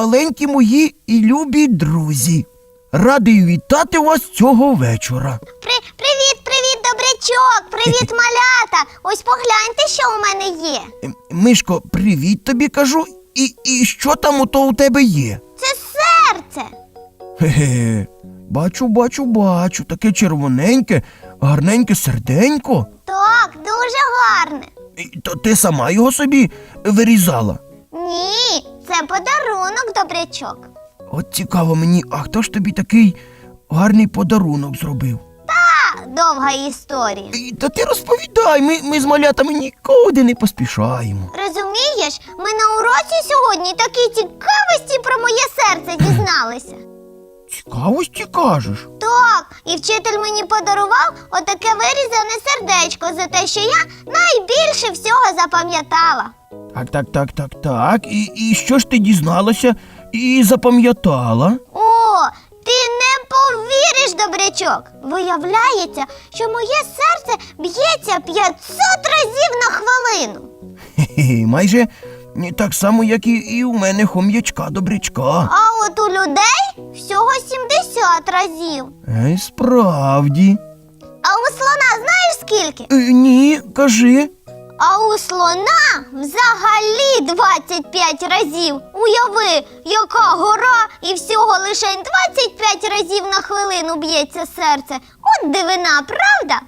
Маленькі мої і любі друзі. Радий вітати вас цього вечора. При... Привіт, привіт, добрячок! Привіт, малята! Ось погляньте, що у мене є. Ем, Мишко, привіт тобі кажу. І, і що там ото у тебе є? Це серце. Хе-хе. Бачу, бачу, бачу. Таке червоненьке, гарненьке серденько. Так, дуже гарне. То ти сама його собі вирізала. Ні, це подарунок, добрячок. От цікаво мені, а хто ж тобі такий гарний подарунок зробив? А, довга історія. І, Та ти розповідай, ми, ми з малятами нікуди не поспішаємо. Розумієш, ми на уроці сьогодні такі цікавості про моє серце дізналися. Цікавості кажеш. Так, і вчитель мені подарував отаке вирізане сердечко за те, що я найбільше всього запам'ятала. Так, так, так, так, так. І, і що ж ти дізналася і запам'ятала? О, ти не повіриш, добрячок. Виявляється, що моє серце б'ється 500 разів на хвилину. Хе-хе, майже так само, як і, і у мене хом'ячка добрячка. А от у людей всього 70 разів. Ей, справді. А у слона знаєш скільки? Е, ні, кажи. А у слона взагалі 25 разів. Уяви, яка гора, і всього лише 25 разів на хвилину б'ється серце. От дивина, правда?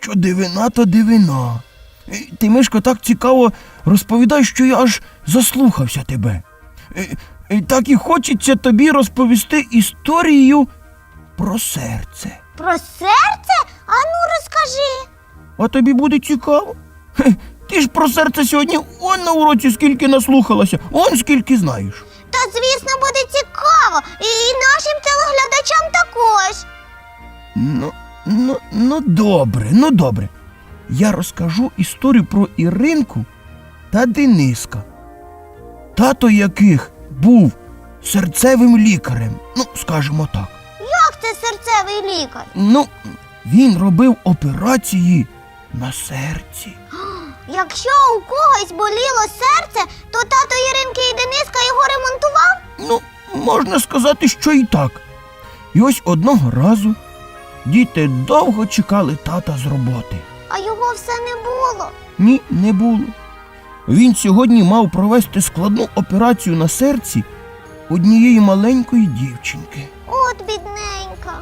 Що дивина, то дивина. Е, Ти, Мишко, так цікаво розповідаєш, що я аж заслухався тебе. Е, е, Так і хочеться тобі розповісти історію про серце. Про серце? Ану розкажи. А тобі буде цікаво? Хе, ти ж про серце сьогодні он на уроці скільки наслухалася, он скільки знаєш. Та звісно буде цікаво, і, і нашим телеглядачам також. Ну, ну, ну добре, ну добре. Я розкажу історію про Іринку та Дениска, тато яких був серцевим лікарем. Ну, скажімо так. Як це серцевий лікар? Ну, він робив операції на серці. Якщо у когось боліло серце, то тато Іринки і Дениска його ремонтував? Ну, можна сказати, що і так. І ось одного разу діти довго чекали тата з роботи. А його все не було. Ні, не було. Він сьогодні мав провести складну операцію на серці однієї маленької дівчинки. От бідненька.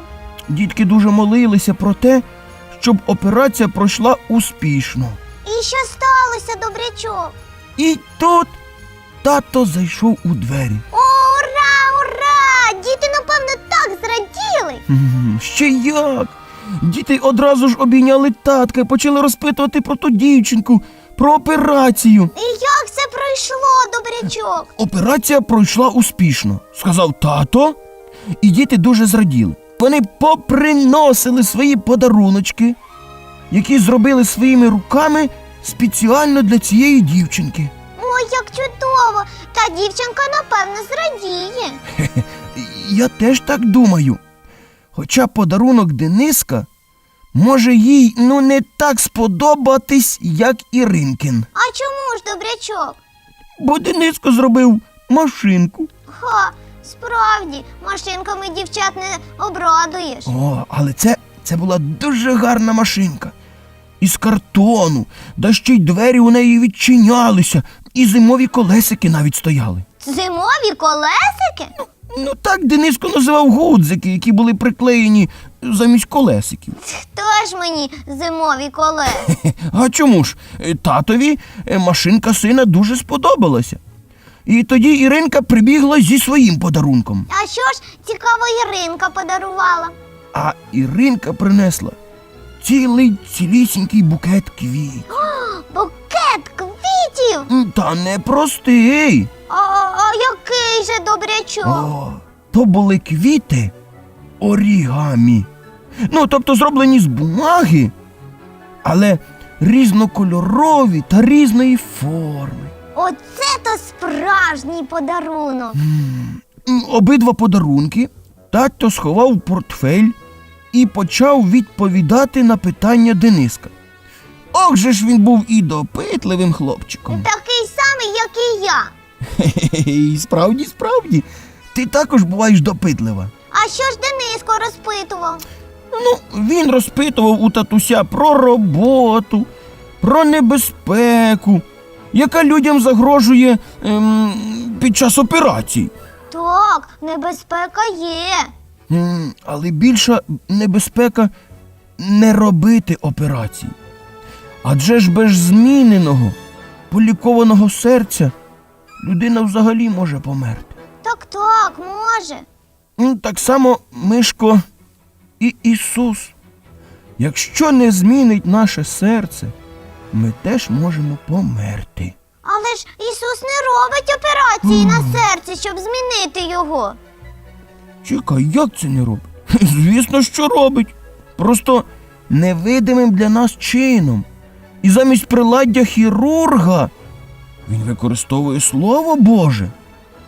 Дітки дуже молилися про те, щоб операція пройшла успішно. І що сталося, добрячок? І тут тато зайшов у двері. О, ура, ура! Діти, напевно, так зраділи. М, Ще як? Діти одразу ж обійняли татка і почали розпитувати про ту дівчинку, про операцію. І як це пройшло, добрячок? Операція пройшла успішно, сказав тато, і діти дуже зраділи. Вони поприносили свої подаруночки, які зробили своїми руками спеціально для цієї дівчинки. Ой, як чудово! Та дівчинка, напевно, зрадіє. Я теж так думаю. Хоча подарунок Дениска може їй ну не так сподобатись, як Іринкін. А чому ж, добрячок? Бо Дениско зробив машинку. Ха, справді, машинками дівчат не обрадуєш. О, але це, це була дуже гарна машинка. Із картону, да ще й двері у неї відчинялися, і зимові колесики навіть стояли. Зимові колесики? Ну так Дениско називав гудзики, які були приклеєні замість колесиків. Хто ж мені зимові колеса? Хе, А чому ж? Е, Татові е, машинка сина дуже сподобалася. І тоді Іринка прибігла зі своїм подарунком. А що ж цікаво Іринка подарувала? А Іринка принесла цілий цілісінький букет квіт. Букет квітів! Та не простий. А, а який же добрячок? О, то були квіти орігамі. Ну, тобто зроблені з бумаги, але різнокольорові та різної форми. Оце то справжній подарунок. М, Обидва подарунки тато сховав портфель і почав відповідати на питання Дениска. Ох же ж він був і допитливим хлопчиком. Такий самий, як і я. Хе-хе-хе, і справді, справді, ти також буваєш допитлива. А що ж Дениско розпитував? Ну, він розпитував у татуся про роботу, про небезпеку, яка людям загрожує ем, під час операцій. Так, небезпека є. Але більша небезпека не робити операцій. Адже ж без зміненого, полікованого серця людина взагалі може померти. Так, так, може. Так само, Мишко, і Ісус. Якщо не змінить наше серце, ми теж можемо померти. Але ж Ісус не робить операції на серці, щоб змінити його. Чекай, як це не робить? Звісно, що робить. Просто невидимим для нас чином. І замість приладдя хірурга він використовує Слово Боже.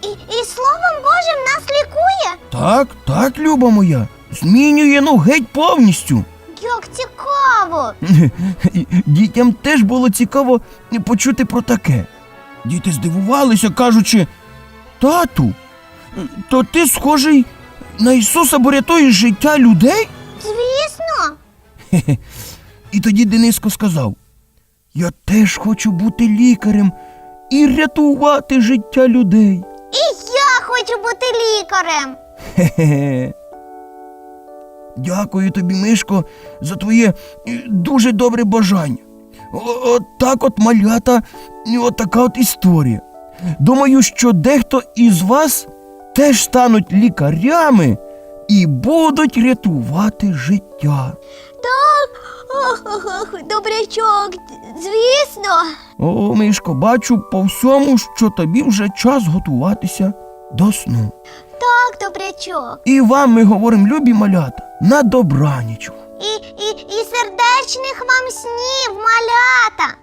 І, і Словом Божим нас лікує? Так, так, люба моя, змінює ну геть повністю. Як цікаво! Дітям теж було цікаво почути про таке. Діти здивувалися, кажучи: Тату, то ти схожий на Ісуса, бо життя людей? Звісно. Хе-хе. І тоді Дениско сказав: Я теж хочу бути лікарем і рятувати життя людей. І я хочу бути лікарем. Хе-хе. Дякую тобі, Мишко, за твоє е, дуже добре бажання. О- От так от малята, от така от історія. Думаю, що дехто із вас теж стануть лікарями і будуть рятувати життя. Так, ох, ох, ох, добрячок, звісно. О, Мишко, бачу по всьому, що тобі вже час готуватися до сну. Так, добрячок. І вам ми говоримо, любі малята, на добраніч. І, і, і сердечних вам снів, малята.